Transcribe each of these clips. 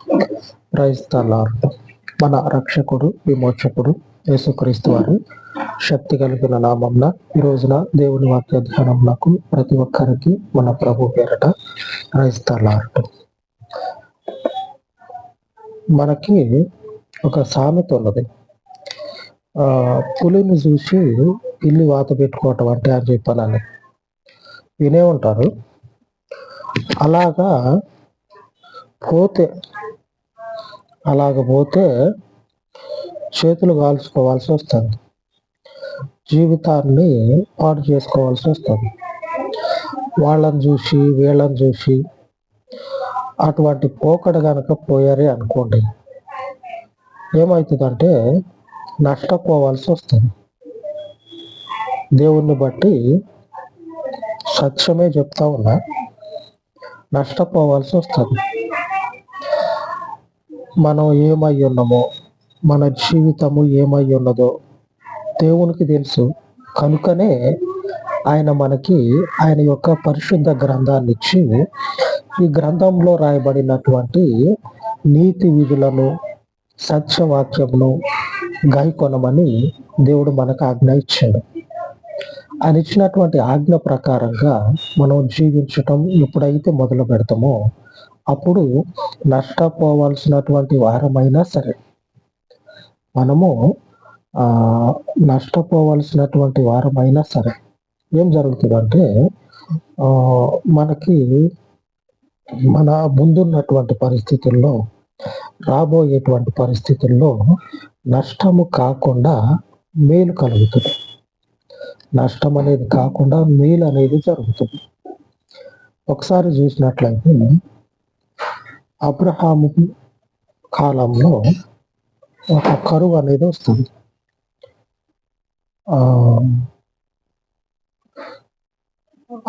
క్రైస్తలార్డు మన రక్షకుడు విమోచకుడు యేసుక్రీస్తు వారి శక్తి కలిగిన నామంన ఈ రోజున దేవుని వాక్య ధ్యానములకు ప్రతి ఒక్కరికి మన ప్రభు పేరట క్రైస్తలార్ట్ మనకి ఒక సామెత ఉన్నది. ఆ పులిని చూసి పిల్లి వాత పెట్టుకోవటం అంటే అని చెప్పాలని. వినే ఉంటారు. అలాగా పోతే అలాగపోతే చేతులు కాల్చుకోవాల్సి వస్తుంది. జీవితాన్ని పాడు చేసుకోవాల్సి వస్తుంది. వాళ్ళని చూసి వీళ్ళని చూసి అటువంటి పోకడ కనుక పోయారే అనుకోండి ఏమవుతుందంటే నష్టపోవాల్సి వస్తుంది. దేవుణ్ణి బట్టి సత్యమే చెప్తా ఉన్నా నష్టపోవాల్సి వస్తుంది. మనం ఏమై ఉన్నామో మన జీవితము ఏమై ఉన్నదో దేవునికి తెలుసు. కనుకనే ఆయన మనకి ఆయన యొక్క పరిశుద్ధ గ్రంథాన్ని ఇచ్చి ఈ గ్రంథంలో రాయబడినటువంటి నీతి విధులను సత్యవాక్యమును గాయకొనమని దేవుడు మనకు ఆజ్ఞ ఇచ్చాడు. ఆయన ఇచ్చినటువంటి ఆజ్ఞ ప్రకారంగా మనం జీవించటం ఎప్పుడైతే మొదలు పెడతామో అప్పుడు నష్టపోవాల్సినటువంటి వారమైనా సరే. మనము నష్టపోవలసినటువంటి నష్టపోవాల్సినటువంటి వారమైనా సరే ఏం జరుగుతుందంటే ఆ మనకి మన ముందున్నటువంటి పరిస్థితుల్లో రాబోయేటువంటి పరిస్థితుల్లో నష్టము కాకుండా మేలు కలుగుతుంది. నష్టం అనేది కాకుండా మేలు అనేది జరుగుతుంది. ఒకసారి చూసినట్లయితే అబ్రహాము కాలంలో ఒక కరువు అనేది వస్తుంది.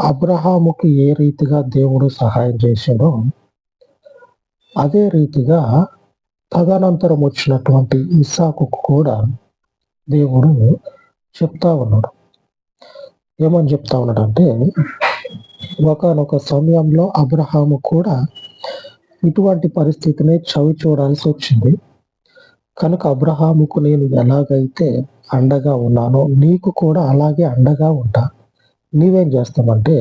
అబ్రహాముకి ఏ రీతిగా దేవుడు సహాయం చేశాడో అదే రీతిగా తదనంతరం వచ్చినటువంటి ఇసాకు కూడా దేవుడు చెప్తా ఉన్నాడు. ఏమని చెప్తా ఉన్నాడు అంటే ఒకనొక సమయంలో అబ్రహాము కూడా ఇటువంటి పరిస్థితిని చవి చూడాల్సి వచ్చింది. కనుక అబ్రహాముకు నేను ఎలాగైతే అండగా ఉన్నానో నీకు కూడా అలాగే అండగా ఉంటా. నీవేం చేస్తామంటే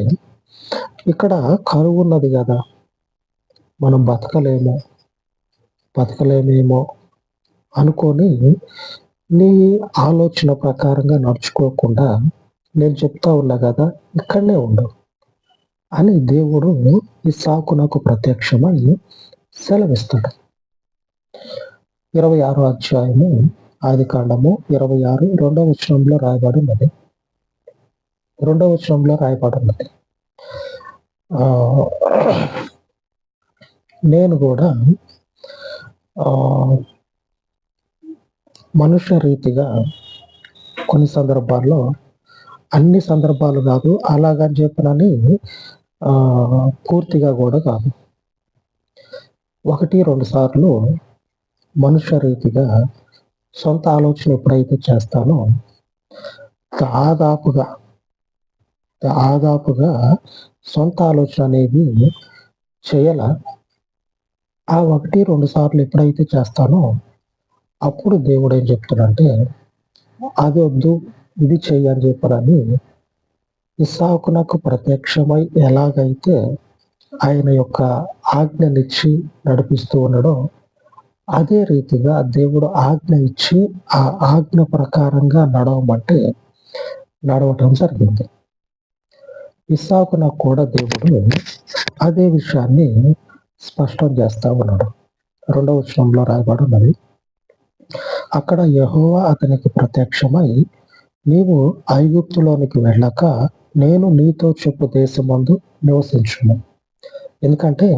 ఇక్కడ కరువు ఉన్నది కదా మనం బతకలేము బతకలేమేమో అనుకొని నీ ఆలోచన ప్రకారంగా నడుచుకోకుండా నేను చెప్తా ఉన్నా కదా ఇక్కడనే ఉండవు అని దేవుడు ఈ ప్రత్యక్షమై సెలవిస్తాడు. ఇరవై ఆరో అధ్యాయము ఆది కాండము ఇరవై ఆరు రెండవ వచనంలో రాయబడి ఉన్నది రెండవ వచనంలో రాయబడి ఉన్నది నేను కూడా మనుష్య రీతిగా కొన్ని సందర్భాల్లో అన్ని సందర్భాలు కాదు అలాగని చెప్పనని పూర్తిగా కూడా కాదు. ఒకటి రెండు సార్లు మనుష్య రీతిగా సొంత ఆలోచన ఎప్పుడైతే చేస్తానో దాదాపుగా దాదాపుగా సొంత ఆలోచన అనేది చేయాల. ఆ ఒకటి రెండు సార్లు ఎప్పుడైతే చేస్తానో అప్పుడు దేవుడు ఏం చెప్తున్నాడంటే అది వద్దు ఇది చెయ్యని చెప్పడని ఇసాకునకు ప్రత్యక్షమై ఎలాగైతే ఆయన యొక్క ఆజ్ఞనిచ్చి నడిపిస్తూ ఉండడం అదే రీతిగా దేవుడు ఆజ్ఞ ఇచ్చి ఆ ఆజ్ఞ ప్రకారంగా నడవమంటే నడవటం జరిగింది. ఇసాకునకు కూడా దేవుడు అదే విషయాన్ని స్పష్టం చేస్తూ ఉన్నాడు. రెండవ విషయంలో రాయబడి ఉన్నది అక్కడ యహోవా అతనికి ప్రత్యక్షమై నీవు ఐగుప్తులోనికి వెళ్ళక నేను నీతో చెప్పు దేశమందు నివసించును ఎందుకంటే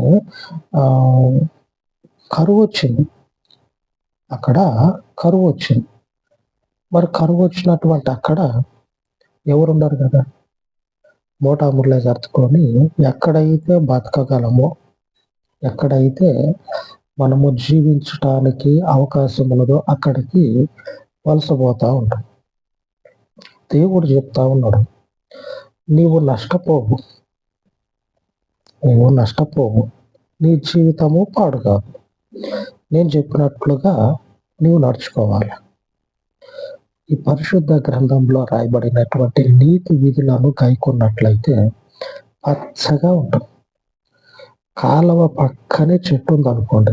కరువు వచ్చింది అక్కడ కరువు వచ్చింది మరి కరువు వచ్చినటువంటి అక్కడ ఎవరున్నారు కదా? మోటాముర్లే జరుచుకొని ఎక్కడైతే బతకగలమో ఎక్కడైతే మనము జీవించటానికి అవకాశం ఉన్నదో అక్కడికి వలసపోతూ ఉంటాం దేవుడు చెప్తా ఉన్నాడు నీవు నష్టపోవు. నీవు నష్టపోవు. నీ జీవితము పాడు కాదు నేను చెప్పినట్లుగా నీవు నడుచుకోవాలి. ఈ పరిశుద్ధ గ్రంథంలో రాయబడినటువంటి నీతి విధులను కైకొన్నట్లయితే పచ్చగా ఉంటుంది. కాలువ పక్కనే చెట్టు ఉందనుకోండి.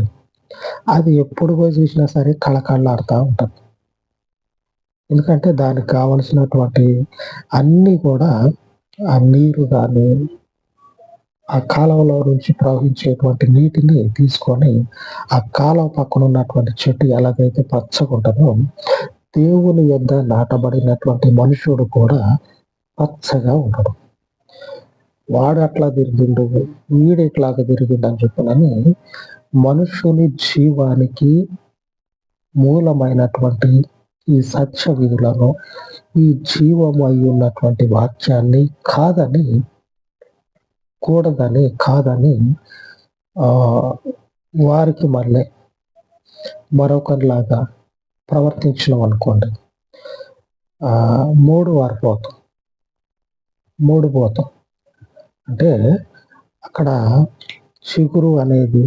అది ఎప్పుడు పోయి చూసినా సరే కళకళలాడుతూ ఉంటుంది. ఎందుకంటే దానికి కావలసినటువంటి అన్నీ కూడా ఆ నీరు కానీ ఆ కాలువలో నుంచి ప్రవహించేటువంటి నీటిని తీసుకొని ఆ కాలువ పక్కన ఉన్నటువంటి చెట్టు ఎలాగైతే పచ్చగా ఉంటుందో దేవుని యొద్ద నాటబడినటువంటి మనుషుడు కూడా పచ్చగా ఉండడు. వాడు అట్లా తిరిగిండు వీడు ఇట్లాగా తిరిగిండు అని చెప్పనని మనుషుని జీవానికి మూలమైనటువంటి ఈ సత్య విధులను ఈ జీవము అయి ఉన్నటువంటి వాక్యాన్ని కాదని కూడదని కాదని ఆ వారికి మళ్ళీ మరొకరిలాగా ప్రవర్తించడం అనుకోండి. ఆ మూడు వారు పోతాం మూడు పోతాం. అంటే అక్కడ చిగురు అనేది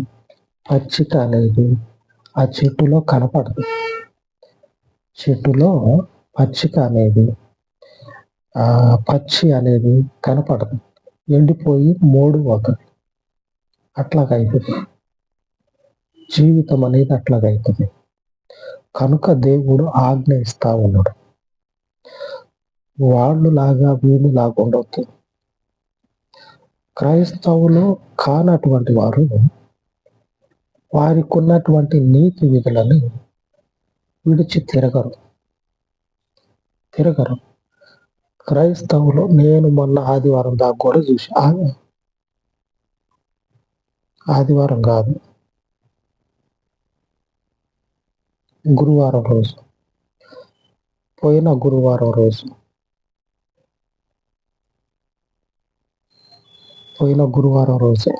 పచ్చిక అనేది ఆ చెట్టులో కనపడదు. చెట్టులో పచ్చిక అనేది ఆ పచ్చి అనేది కనపడదు. ఎండిపోయి మూడు అవుతుంది అట్లాగైతుంది. అవుతుంది జీవితం అనేది అట్లాగైతుంది. కనుక దేవుడు ఆజ్ఞ ఇస్తా ఉన్నాడు. వాళ్ళు లాగా వీళ్ళు లాగా ఉండవద్దు క్రైస్తవులు కానటువంటి వారు వారికి ఉన్నటువంటి నీతి విధులని విడిచి తిరగరు. తిరగరు. క్రైస్తవులు నేను మొన్న ఆదివారం దాకా కూడా చూసి ఆదివారం కాదు. గురువారం రోజు. పోయిన గురువారం రోజు. పోయిన గురువారం రోజే.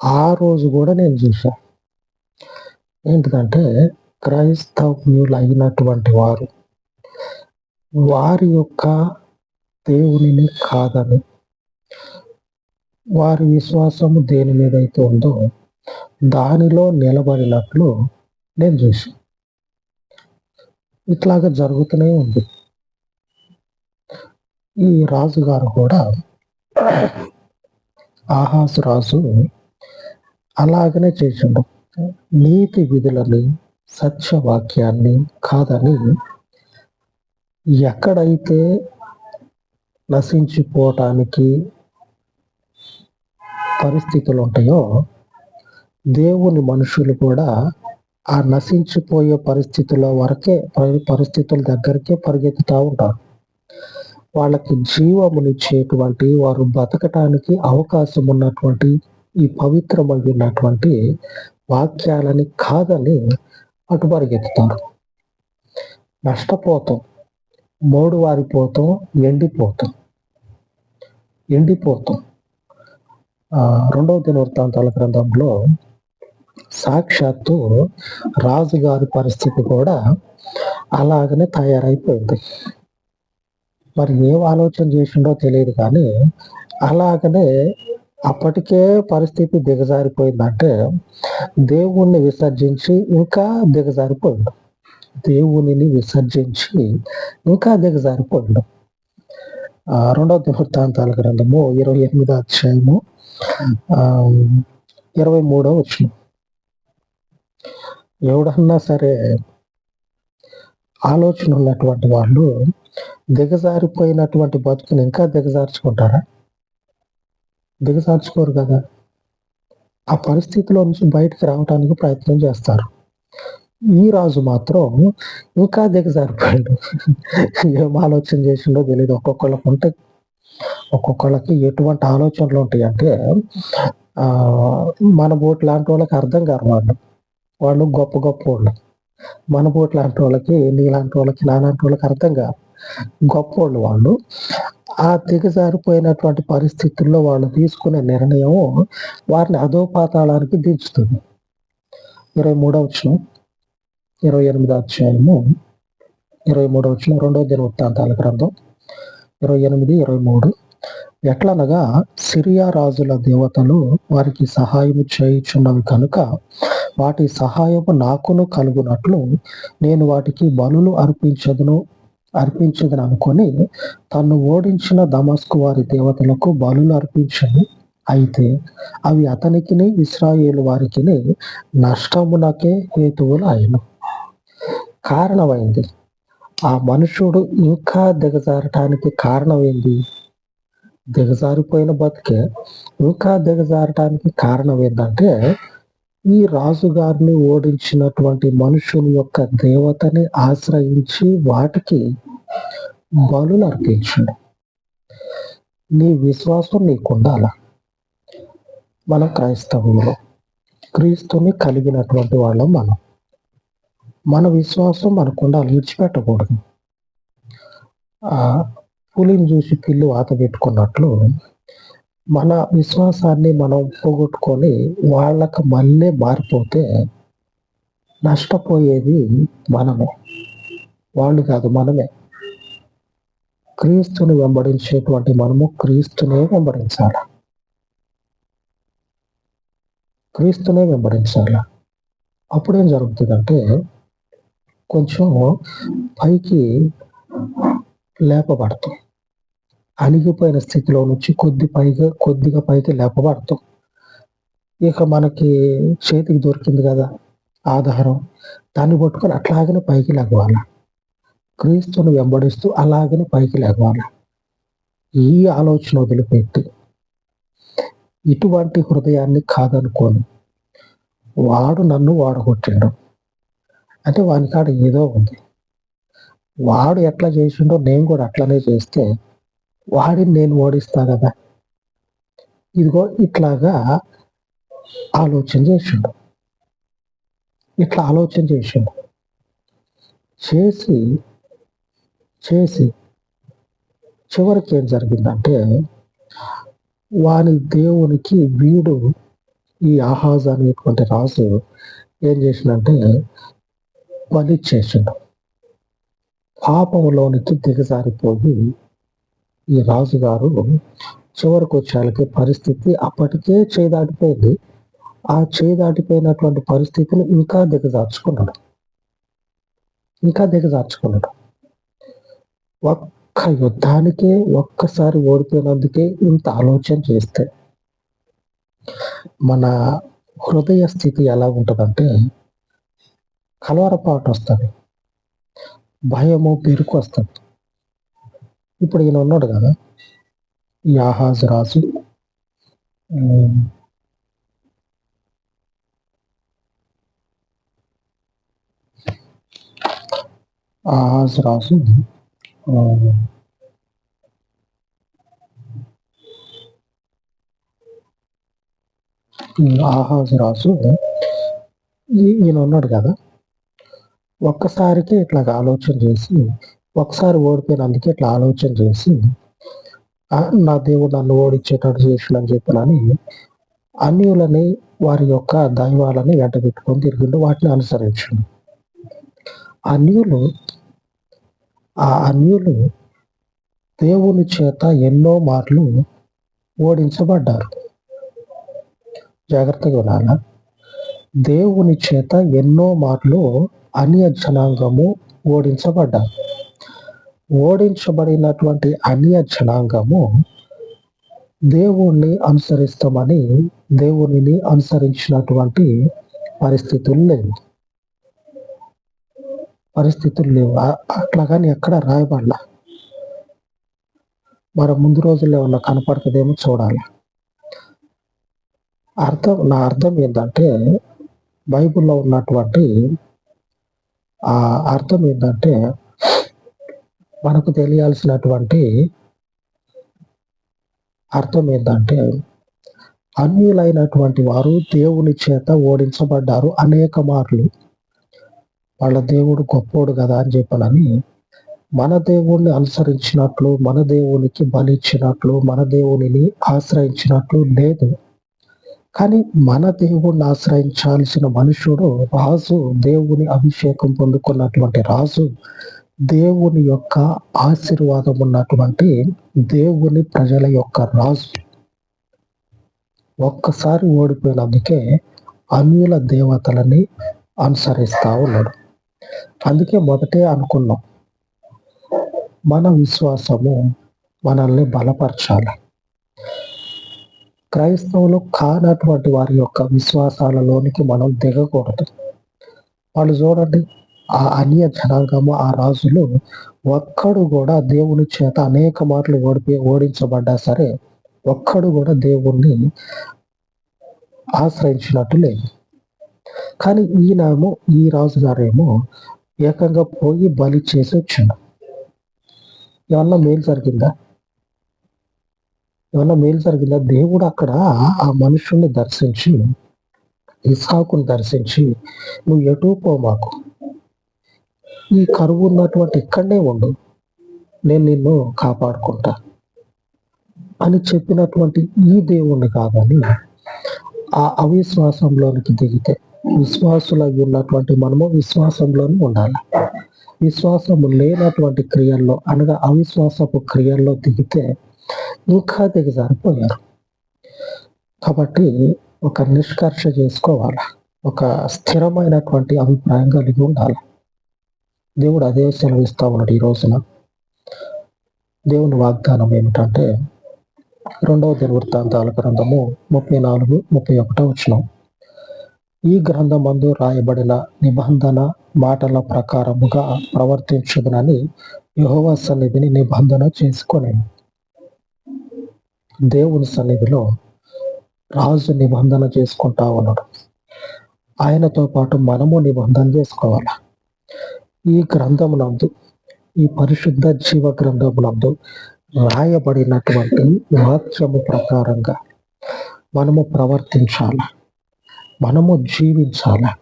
ఆ రోజు కూడా నేను చూసా ఏంటిదంటే క్రైస్తవ్యులు అయినటువంటి వారు వారి యొక్క దేవునిని కాదని వారి విశ్వాసము దేని మీద అయితే ఉందో దానిలో నిలబడినట్లు నేను చూసి ఇట్లాగా జరుగుతూనే ఉంది. ఈ రాజుగారు కూడా ఆహాసు రాజు అలాగనే చేసిండు. నీతి విధులని సత్యవాక్యాన్ని కాదని ఎక్కడైతే నశించిపోవటానికి పరిస్థితులు ఉంటాయో దేవుని మనుషులు కూడా ఆ నశించిపోయే పరిస్థితుల వరకే పరిస్థితుల దగ్గరికే పరిగెత్తుతూ ఉంటారు. వాళ్ళకి జీవమునిచ్చేటువంటి వారు బతకటానికి అవకాశం ఉన్నటువంటి ఈ పవిత్రమైనటువంటి వాక్యాలని కాదని అటు పరిగెత్తుతారు నష్టపోతాం. మోడు వారిపోతాం ఎండిపోతాం. ఎండిపోతాం రెండవ దినవృత్తాంతాల గ్రంథంలో సాక్షాత్తు రాజుగారి పరిస్థితి కూడా అలాగనే తయారైపోయింది. మరి ఏం ఆలోచన చేసిండో తెలియదు కానీ అలాగనే అప్పటికే పరిస్థితి దిగజారిపోయిందంటే దేవుణ్ణి విసర్జించి ఇంకా దిగజారిపోయిండు. దేవునిని విసర్జించి ఇంకా దిగజారిపోయిండు. రెండవ దివృత్తాంతాల గ్రంథము ఇరవై ఎనిమిదో అధ్యాయము ఇరవై మూడో వచ్చిన ఎవడన్నా సరే ఆలోచన ఉన్నటువంటి వాళ్ళు దిగజారిపోయినటువంటి బతుకుని ఇంకా దిగజార్చుకుంటారా? దిగజార్చుకోరు కదా. ఆ పరిస్థితిలో నుంచి బయటకు రావడానికి ప్రయత్నం చేస్తారు. ఈ రాజు మాత్రం ఇంకా దిగజారిపోయాడు. ఏం ఆలోచన చేసిండో తెలియదు ఒక్కొక్కళ్ళకి ఉంటాయి ఒక్కొక్కళ్ళకి ఎటువంటి ఆలోచనలు ఉంటాయి అంటే మన బోట్ లాంటి వాళ్ళకి అర్థం కారు వాళ్ళు. వాళ్ళు గొప్ప గొప్ప వాళ్ళు. మన బోట్ లాంటి వాళ్ళకి నీలాంటి వాళ్ళకి నాలాంటి వాళ్ళకి అర్థం కాదు గొప్ప వాళ్ళు వాళ్ళు. ఆ దిగజారిపోయినటువంటి పరిస్థితుల్లో వాళ్ళు తీసుకునే నిర్ణయం వారిని అధోపాతాళానికి దించుతుంది. ఇరవై మూడవ ఇరవై ఎనిమిది అధ్యాయము ఇరవై మూడవ వచ్చిన రెండవ దిన వృత్తాంతాల గ్రంథం ఇరవై ఎనిమిది ఇరవై మూడు. ఎట్లనగా సిరియా రాజుల దేవతలు వారికి సహాయం చేయుచున్నవి కనుక వాటి సహాయము నాకును కలుగునట్లు నేను వాటికి బలులు అర్పించదును. అర్పించదని అనుకొని తను ఓడించిన దమస్కు వారి దేవతలకు బలులు అర్పించను అయితే అవి అతనికిని ఇస్రాయేలు వారికి నష్టమునకే హేతువులు అయిన. కారణమైంది. ఆ మనుషుడు ఇంకా దిగజారటానికి కారణం ఏంది దిగజారిపోయిన బతికే ఇంకా దిగజారటానికి కారణం ఏంటంటే ఈ రాజుగారిని ఓడించినటువంటి మనుషుల యొక్క దేవతని ఆశ్రయించి వాటికి బలు అర్పించండి. నీ విశ్వాసం నీకు ఉండాల? మన క్రైస్తవంలో క్రీస్తుని కలిగినటువంటి వాళ్ళం మనం. మన విశ్వాసం మనకు ఉండాలి విడిచిపెట్టకూడదు. ఆ పులిని చూసి పిల్లి వాత పెట్టుకున్నట్లు మన విశ్వాసాన్ని మనం పోగొట్టుకొని వాళ్ళకు మళ్ళీ మారిపోతే నష్టపోయేది మనము. వాళ్ళు కాదు మనమే. క్రీస్తుని వెంబడించేటువంటి మనము క్రీస్తునే వెంబడించాలి. క్రీస్తునే వెంబడించాలి. అప్పుడేం జరుగుతుందంటే కొంచెం పైకి లేపబడతాం. అణిగిపోయిన స్థితిలో నుంచి కొద్ది పైగా కొద్దిగా పైకి లేపబడతాం. ఇక మనకి చేతికి దొరికింది కదా ఆధారం. దాన్ని పట్టుకొని అట్లాగనే పైకి లేగవాలి క్రీస్తుని వెంబడిస్తూ అలాగనే పైకి లేవాలి. ఈ ఆలోచన వదిలిపెట్టి. ఇటువంటి హృదయాన్ని కాదనుకోని. వాడు నన్ను వాడగొట్టిండు. అంటే వాని కాడ ఏదో ఉంది. వాడు ఎట్లా చేసిండో నేను కూడా అట్లనే చేస్తే వాడిని నేను ఓడిస్తా కదా. ఇదిగో ఇట్లాగా ఆలోచన చేసిండు. ఇట్లా ఆలోచన చేసిండు. చేసి చేసి చివరికి ఏం జరిగిందంటే వాని దేవునికి వీడు ఈ ఆహాజ్ అనేటువంటి రాజు ఏం చేసిందంటే బలి చేసిండు. పాపంలోనికి దిగజారిపోయి ఈ రాజుగారు చివరికి వచ్చేళ్ళకి పరిస్థితి అప్పటికే చేయి దాటిపోయింది ఆ చేదాటిపోయినటువంటి పరిస్థితిని ఇంకా దిగజార్చుకున్నాడు. ఇంకా దిగజార్చుకున్నాడు. ఒక్క యుద్ధానికే ఒక్కసారి ఓడిపోయినందుకే ఇంత ఆలోచన చేస్తే మన హృదయ స్థితి ఎలా ఉంటుందంటే కలవరపాటు వస్తుంది. భయము పెరుకు వస్తుంది. ఇప్పుడు ఈయన ఉన్నాడు కదా. ఈ ఆహాజ్ రాజు. ఆహాజ్ రాజు. ఆహాజ్ రాజు. ఈయన ఉన్నాడు కదా. ఒక్కసారికి ఇట్లా ఆలోచన చేసి ఒకసారి ఓడిపోయినందుకే ఇట్లా ఆలోచన చేసి నా దేవుడు నన్ను ఓడించేటట్టు అని చెప్పినని అన్యులని వారి యొక్క దైవాలని వెంట పెట్టుకొని తిరిగిండు వాటిని అనుసరించిండు. అన్యులు ఆ అన్యులు దేవుని చేత ఎన్నో మార్లు ఓడించబడ్డారు. జాగ్రత్తగా వినాల? దేవుని చేత ఎన్నో మార్లు అన్య జనాంగము ఓడించబడ్డారు. ఓడించబడినటువంటి అన్య జనాంగము దేవుణ్ణి అనుసరిస్తామని దేవునిని అనుసరించినటువంటి పరిస్థితులు లేవు. పరిస్థితులు లేవు. అట్లా కానీ ఎక్కడ రాయబడలా? మరి ముందు రోజుల్లో ఉన్న కనపడుతుందేమో చూడాలి. అర్థం నా అర్థం ఏంటంటే బైబిల్లో ఉన్నటువంటి ఆ అర్థం ఏంటంటే మనకు తెలియాల్సినటువంటి అర్థం ఏంటంటే అన్యులైనటువంటి వారు దేవుని చేత ఓడించబడ్డారు అనేక మార్లు. వాళ్ళ దేవుడు గొప్పోడు కదా అని చెప్పనని మన దేవుణ్ణి అనుసరించినట్లు మన దేవునికి బలిచ్చినట్లు మన దేవునిని ఆశ్రయించినట్లు లేదు. కానీ మన దేవుణ్ణి ఆశ్రయించాల్సిన మనుషుడు రాజు దేవుని అభిషేకం పొందుకున్నటువంటి రాజు దేవుని యొక్క ఆశీర్వాదం ఉన్నటువంటి దేవుని ప్రజల యొక్క రాజు. ఒక్కసారి ఓడిపోయినందుకే అన్యుల దేవతలని అనుసరిస్తా ఉన్నాడు. అందుకే మొదటే అనుకున్నాం మన విశ్వాసము మనల్ని బలపరచాలి. క్రైస్తవులు కానటువంటి వారి యొక్క విశ్వాసాలలోనికి మనం దిగకూడదు. వాళ్ళు చూడండి ఆ అన్య జనాంగము ఆ రాజులు ఒక్కడు కూడా దేవుని చేత అనేక మార్లు ఓడిపి ఓడించబడ్డా సరే ఒక్కడు కూడా దేవుణ్ణి ఆశ్రయించినట్టు లేదు కానీ ఈయనేమో ఈ రాజు గారేమో ఏకంగా పోయి బలి చేసి వచ్చాడు. ఏమన్నా మేలు జరిగిందా? ఏమన్నా మేలు జరిగిందా? దేవుడు అక్కడ ఆ మనుషుల్ని దర్శించి ఇసాకుని దర్శించి నువ్వు ఎటు పో మాకు. ఈ కరువు ఉన్నటువంటి ఇక్కడనే ఉండు. నేను నిన్ను కాపాడుకుంటా అని చెప్పినటువంటి ఈ దేవుణ్ణి కాదని ఆ అవిశ్వాసంలోనికి దిగితే విశ్వాసులై ఉన్నటువంటి మనము విశ్వాసంలోనే ఉండాలి. విశ్వాసము లేనటువంటి క్రియల్లో అనగా అవిశ్వాసపు క్రియల్లో దిగితే ఇంకా దిగజారిపోయారు కాబట్టి ఒక నిష్కర్ష చేసుకోవాలి. ఒక స్థిరమైనటువంటి అభిప్రాయం కలిగి ఉండాలి. దేవుడు అదే సెలవిస్తూ ఉన్నాడు ఈ రోజున. దేవుని వాగ్దానం ఏమిటంటే రెండవ దినవృత్తాంతాల గ్రంథము ముప్పై నాలుగు ముప్పై ఒకటో వచ్చిన ఈ గ్రంథమందు రాయబడిన నిబంధన మాటల ప్రకారముగా ప్రవర్తించదునని యహోవ సన్నిధిని నిబంధన చేసుకొని దేవుని సన్నిధిలో రాజు నిబంధన చేసుకుంటా ఉన్నాడు. ఆయనతో పాటు మనము నిబంధన చేసుకోవాలి? ఈ గ్రంథమునందు ఈ పరిశుద్ధ జీవ గ్రంథమునందు రాయబడినటువంటి వాక్యము ప్రకారంగా మనము ప్రవర్తించాల? మనము జీవించాల?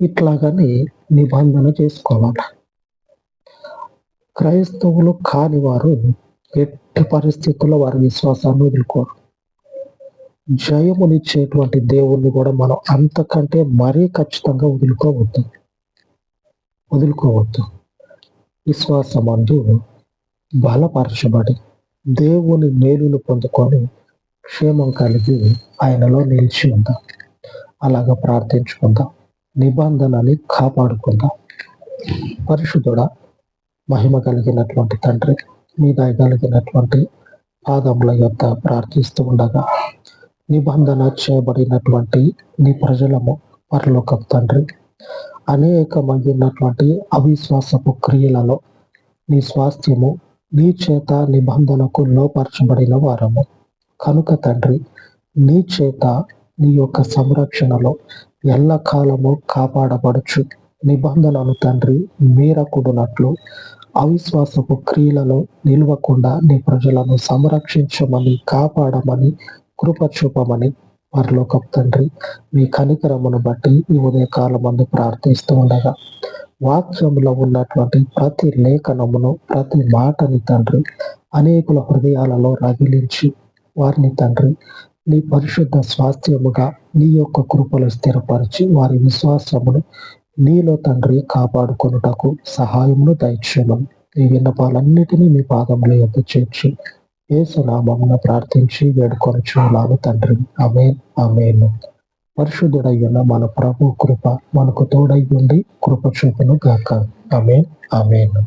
ఇట్లాగని నిబంధన చేసుకోవాలి? క్రైస్తవులు కాని వారు ఎట్టి పరిస్థితుల్లో వారి విశ్వాసాన్ని వదులుకోరు. జయమునిచ్చేటువంటి దేవుణ్ణి కూడా మనం అంతకంటే మరీ ఖచ్చితంగా వదులుకోవద్దు. వదులుకోవద్దు. విశ్వాసమందు బలపరచబడి దేవుని మేలును పొందుకొని క్షేమం కలిగి ఆయనలో నిలిచి ఉందాం. అలాగా ప్రార్థించుకుందాం. నిబంధనని కాపాడుకుందాం. పరిశుద్ధుడ మహిమ కలిగినటువంటి తండ్రి మీద కలిగినటువంటి పాదముల యొక్క ప్రార్థిస్తూ ఉండగా నిబంధన చేయబడినటువంటి నీ ప్రజలము పరలోకపు తండ్రి అనేకమైనటువంటి అవిశ్వాసపు క్రియలలో నీ స్వాస్థ్యము నీ చేత నిబంధనకు లోపరచబడిన వారము. కనుక తండ్రి నీ చేత నీ యొక్క సంరక్షణలో ఎల్లకాలము కాపాడబడుచు. నిబంధనను తండ్రి మీరకుడునట్లు అవిశ్వాసపు క్రియలలో నిల్వకుండా నీ ప్రజలను సంరక్షించమని కాపాడమని కృప చూపమని పరలోకపు తండ్రి మీ కనికరమును బట్టి ఈ ఉదయకాల కాలమందు ప్రార్థిస్తూ ఉండగా వాక్యంలో ఉన్నటువంటి ప్రతి లేఖనమును ప్రతి మాటని తండ్రి అనేకుల హృదయాలలో రగిలించి వారిని తండ్రి నీ పరిశుద్ధ స్వాస్థ్యముగా నీ యొక్క కృపలు స్థిరపరిచి వారి విశ్వాసమును నీలో తండ్రి కాపాడుకొనుటకు సహాయమును దయచేయమని ఈ విన్నపాలన్నిటినీ మీ పాదముల యొక్క చేర్చి ఏసునామమున ప్రార్థించి వేడుకొని తండ్రి. అమేన్ అమేను పరిశుద్ధుడయ్యున్న మన ప్రభు కృప మనకు తోడై ఉండి కృప చూపును గాక. అమే అమేను